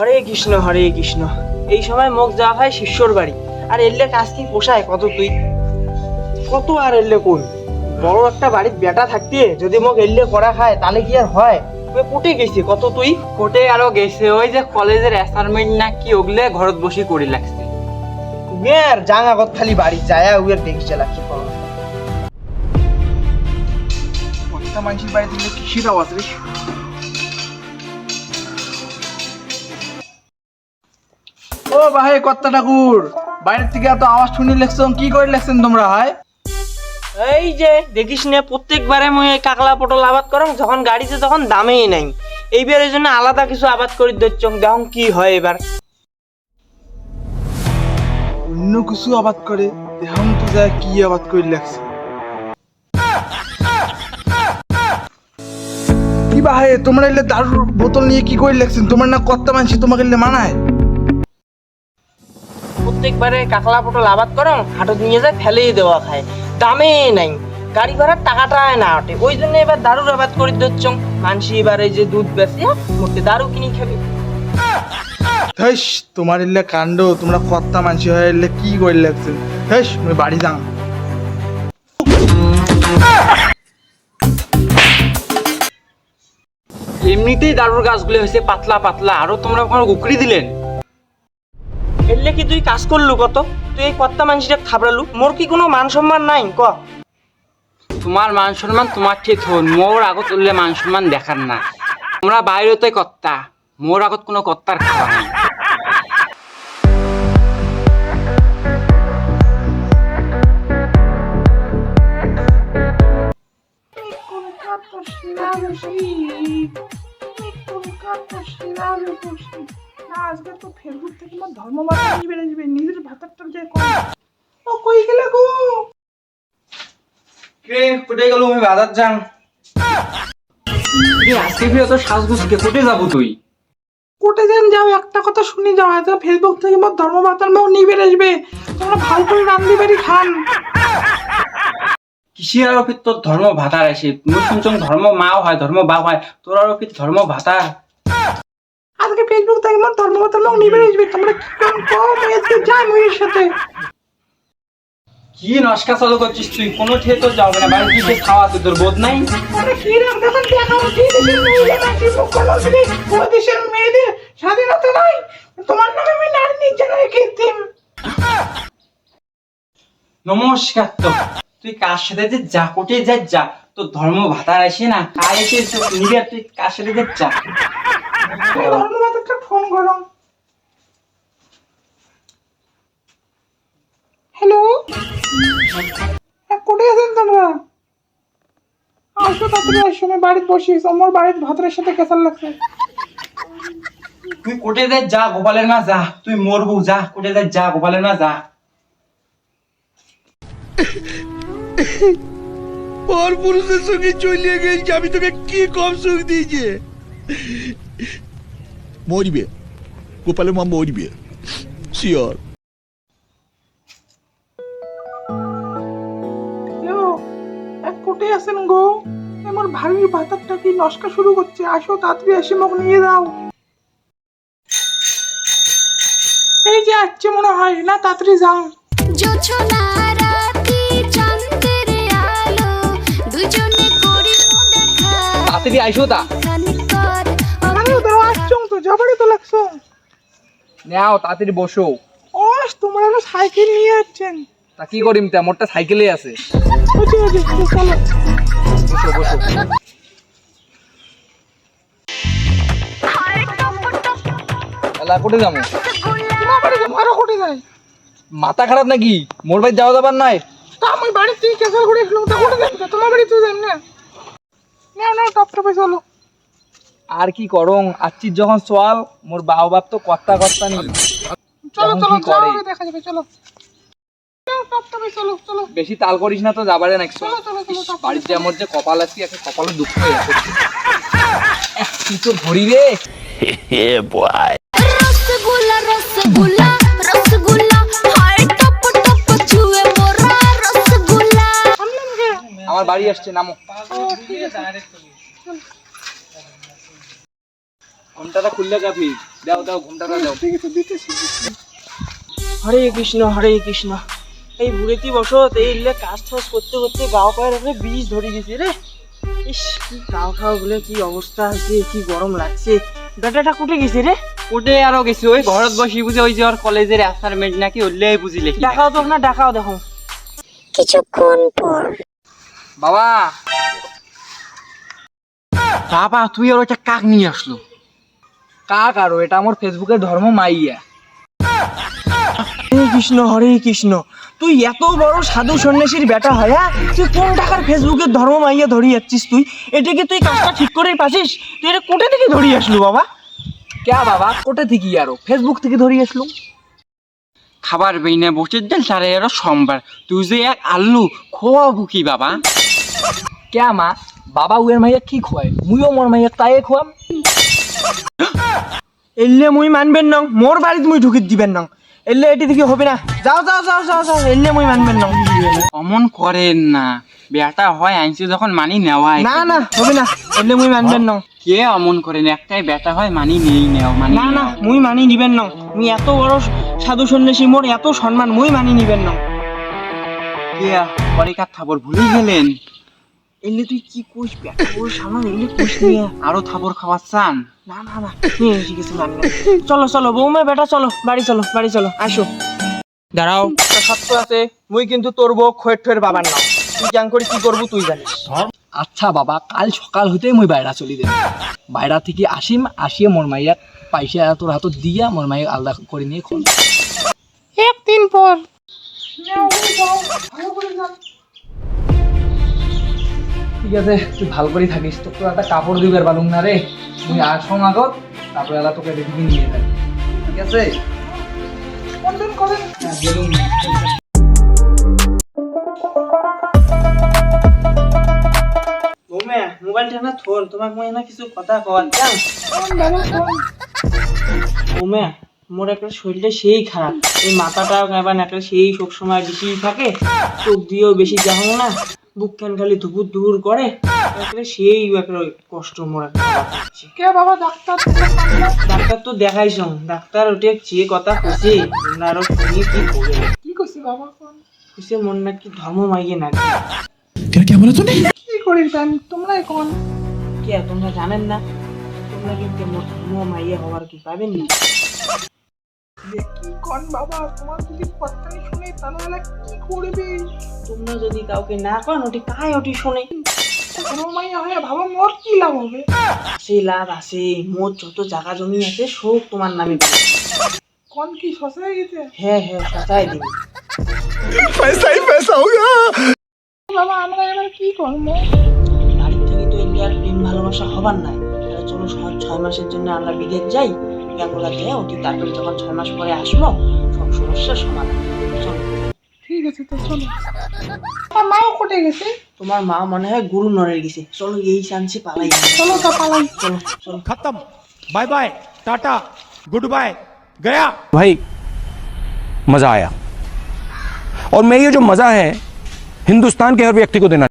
হরে কৃষ্ণ হরে কৃষ্ণ। এই সময় মুখ যাওয়া হয় শিষ্যর বাড়ি। আর এলে কাজ কি পোষায় কত তুই? কত আর এলে কোন বড় একটা বাড়ির বেটা থাকতে যদি মোক এলে করা খায় তাহলে কি আর হয়? তুই কোটে গেছি কত তুই? কোটে আরও গেছে ওই যে কলেজের অ্যাসাইনমেন্ট না কি ওগুলো ঘরত বসে করি লাগছে। মেয়ের জাঙা খালি বাড়ি যায় উয়ের দেখি চালা কি করো মানুষের বাড়ি থেকে কিসের আওয়াজ রে? ও ভাই কত্তা ঠাকুর বাইরের থেকে এত আওয়াজ শুনি লেখছেন কি করে লেখছেন তোমরা ভাই এই যে দেখিস না প্রত্যেকবারে মুই এই কাকলা পটল আবাদ করং যখন গাড়িতে তখন দামেই নাই। এইবারের জন্য আলাদা কিছু আবাদ করে দিচ্ছ দেখুন কি হয় এবার। অন্য কিছু আবাদ করে এখন তো যায় কি আবাদ করে লেখছে। কি ভাই তোমরা এলে দারুর বোতল নিয়ে কি করে লেখছেন? তোমার না কত্তা মানছি তোমাকে এলে মানায়? প্রত্যেকবারে কাকলা পটল আবাদ করং হাটত নিয়ে যায় ফেলেই দেওয়া খায়। দামে নাই। গাড়ি ভাড়ার টাকাটা না ওঠে। ওই জন্য এবার দারুর আবাদ করে দিচ্ছ। মানসি এবার এই যে দুধ বেশি মোটে দারু কিনে খাবে। হেস তোমার এলে কাণ্ড তোমরা কত্তা মানছি হয়ে এলে কি করে লেখছেন হেস আমি বাড়ি যাও। এমনিতেই দারুর গাছগুলো হয়েছে পাতলা পাতলা। আরও তোমরা ওখানে উকড়ি দিলেন? এলে কি তুই কাজ করলু কত? তুই এই কত্তা মানুষটা খাবড়ালু মোর কি কোনো মান সম্মান নাই? ক। তোমার মান সম্মান তোমার ঠিক হন মোর আগত উঠলে মান সম্মান দেখার না। তোমরা বাইরেতে কর্তা মোর আগত কোনো কর্তার খাওয়া নাই। আজকে তো ফেসবুক থেকে আমার নিয়ে বেড়ে যাবে নিজের ভাতারটা যে ও কই গেলে গো? কে কোটে গেল? আমি বাজার যাং আজকে ফিরে তো সাজগুজকে কোটে যাব তুই? কোটে যান যাও একটা কথা শুনি যাও আজকে ফেসবুক থেকে আমার ধর্মবাতার মেয়েও নিয়ে বেড়ে আসবে তোমরা ভালো করে রান্ধি বাড়ি খান। কিসের আরও কি তোর ধর্ম ভাতার আছে? তুমি শুনছ ধর্ম মাও হয় ধর্ম বাপ হয় তোর আরও কি ধর্ম ভাতার? আজকে ফেসবুক থেকে আমার ধর্মবাতার মেয়েও নিয়ে বেড়ে আসবে তোমরা কি কাম কম আজকে যাই মেয়ের সাথে। কি নস্কা চালু করছিস তুই? কোনো ঠে তো যাবে না। বাড়ি দিকে খাওয়া আছে তোর বোধ নাই? আরে কি রাম দেখেন দেখা হচ্ছে দেশের মেয়েদের নাকি মুখ্যমন্ত্রী ও দেশের মেয়েদের স্বাধীনতা নাই? তোমার নামে আমি নারী নির্যাতনের কৃত্রিম। নমস্কার তো। তুই কার সাথে যে যা কোটে যা যা। তোর ধর্ম ভাতার আসে না। কার এসে নিবে? তুই কার সাথে যে যা? ফোন। করো হ্যালো? কোটে আছেন তোমরা? আসো তাড়াতাড়ি আসো আমি বাড়িতে বসিস আমার বাড়ির ভাতের সাথে কেসার লাগছে। তুই কোটে যা যা গোপালের মা যা। তুই মরবু যা কোটে যা যা গোপালের মা যা। পর পুরুষের সঙ্গে চলিয়ে গেছি আমি তোকে কি কম সুখ দিয়েছি? মরবে গোপালের মা মরবে শিওর এক কোটে আছেন গো। আমার ভারীর ভাতারটা কি নস্কা শুরু করছে? আসো তাড়াতাড়ি এসে মোক নিয়ে যাও। এই যে আসছে মনে হয় না তাড়াতাড়ি যাও। তাড়াতাড়ি আইসো তা। আসছো তো তো লাগছো। নাও তাড়াতাড়ি বসো। ও তোমরা একটা সাইকেল নিয়ে যাচ্ছেন তা কি করিম তা? সাইকেলে আছে। চলো। বসো বসো। এলা কোটে যাব? তোমার যাব আরও কোটে যায় মাথা খারাপ নাকি? মোর বাড়ি যাওয়া যাবার নাই? তা আমি বাড়ি থেকে কেসার করে এসলাম তা কোটে যাব তোমার বাড়িতে যাই না। নাও নাও টপ টপে চলো। আর কি করং আচ্ছির যখন সোয়াল মোর বাবা বাপ তো কর্তা কর্তা নি। চলো চলো? দেখা যাবে চলো। বেশি তাল করিস না তো যাবারে নাকি চলো, চলো, চলো, চলো। বাড়িতে আমার যে কপাল আছে একটা কপালে দুঃখ হয়ে তুই তো ধরি রে। রসগোল্লা রসগোল্লা রসগোল্লা টপ টপ ছুঁয়ে মোরা রসগোল্লা। আমার বাড়ি আসছে নামো। ঘন্টাটা খুললে যাবি। দাও দাও ঘুমটাটা দাও। হরে কৃষ্ণ হরে কৃষ্ণ। এই বুড়েতি বসত এই ইল্লে কাজ করতে করতে গাও পায়ের উপরে বীজ ধরে দিছে রে। ইস কি গাও খাওয়া বলে কি অবস্থা হয়েছে কি গরম লাগছে। বেটাটা কুটে গেছে রে? ওটে আরও গেছি ওই ঘরত বসি বুঝে ওই যে ওর কলেজের অ্যাসাইনমেন্ট নাকি ওলে বুঝি লিখি দেখাও তো না দেখাও দেখো। বাবা! বাবা তুই আর ওইটা কাক নিয়ে আসলো? কাক আর এটা আমার ফেসবুকের ধর্ম মাইয়া। হরে কৃষ্ণ হরে কৃষ্ণ, তুই এত বড় সাধু সন্ন্যাসীর বেটা হয় হ্যাঁ? তুই কোন টাকার ফেসবুকের ধর্ম মাইয়া ধরিয়ে যাচ্ছিস তুই? এটাকে তুই কাজটা ঠিক করেই পাচ্ছিস তুই এটা কোটে থেকে ধরিয়ে আসলু, বাবা? কে বাবা? কোটে থেকে আরও? ফেসবুক থেকে ধরিয়ে আসলো। খাবার বেইনে বসে দেন সারে আরও সোমবার। তুই যে এক আল্লু, খোয়াবু কি বাবা? কে মা? বাবা উয়ের মাইয়া কি খোয়ায়? মুইও মোর মাইয়া তাই খোয়াম। এলে মুই মানবেন না মোর বাড়িতে মুই ঢুকি দিবেন না। এলে এটি থেকে হবে না। যাও যাও যাও যাও যাও এলে মুই মানবেন না। অমন করেন না। বেটা হয় আইনছি যখন মানি নেওয়াই না না হবে না। এলে মুই মানবেন না। কে অমন করেন? একটাই বেটা হয় মানি নেই নেও মানি না না। মুই মানি নিবেন না। মুই এত বড় সাধু সন্ন্যাসী মোর এত সম্মান মুই মানি নিবেন না। কে পরীক্ষা থাবর ভুলে গেলেন? এলে তুই কি কইস ওর সামনে এলে কইস নিয়ে আরও চান? না না না নিয়ে এসে গেছি মান চলো চলো বৌমা বেটা চলো বাড়ি চলো বাড়ি চলো আসো। দাঁড়াও। একটা সত্য আছে মুই কিন্তু তোর বউ খয়ের ঠয়ের বাবার নাম। তুই জান করে কি করব তুই জানিস। আচ্ছা বাবা কাল সকাল হইতেই মুই বাইরা চলি দেব। বাইরা থেকে আসিম আসিয়ে মোর মাইয়াক পয়সা তোর হাতত দিয়া মোর মাইয়াক আলাদা করে নিয়ে খোল। একদিন পর। ঠিক আছে তুই ভালো করে থাকিস। তোর তো একটা কাপড় দিবার পালুম না রে। মুই আসম আগত তারপরে এলা তোকে রেডি নিয়ে যাই ঠিক আছে? কন্টেন্ট করেন হ্যাঁ, একটা সেই খারাপ। এই মাথাটা এবার একটা সেই সব সময় বেশি থাকে চোখ দিয়েও বেশি যাব না। বুক খান খালি ধুপুর ধুপুর করে একটা সেই একটা কষ্ট মোর। কে বাবা ডাক্তার ডাক্তার তো দেখাইছ ডাক্তার ওটা যে কথা কইছে তোমরা আরও শুনি কি করে কি করছি বাবা কোন? কইছে মন নাকি ধর্ম মাইয়ে নাকি কি করি প্যান তোমরাই কোন? কে তোমরা জানেন না? তোমরা কিন্তু ধর্ম মাইয়ে হওয়ার কি পাবেন না? কন বাবা তোমার যদি শুনে তাহলে কি করবে? তোমরা যদি কাউকে না কন ওটি কায় ওটি শুনে। মাইয়া মোর কি লাভ হবে? লাভ আছে মোর যত জায়গা জমি আছে সব তোমার নামে কোন কি সসাই হ্যাঁ হ্যাঁ সসাই দিবে। পয়সাই পয়সা বাবা আমরা এবার কি করব? বাড়ি থেকে তো ইন্ডিয়ার প্রেম ভালোবাসা হবার নাই। চলো ছয় মাসের জন্য আমরা বিদেশ যাই। ব্যাঙ্গলা দিয়ে ওটি তারপরে যখন ছয় মাস পরে আসবো সব সমস্যার সমাধান চলো ঠিক আছে তো চলো আমার মাও কোটে গেছে তোমার মা মনে হয় গুরু নড়ে গেছে চলো এই চান্সে পালাই চলো তা পালাই চলো চলো खत्म bye bye ta-ta good bye गया भाई मज़ा आया और मैं ये जो मज़ा है हिंदुस्तान के हर व्यक्ति को देना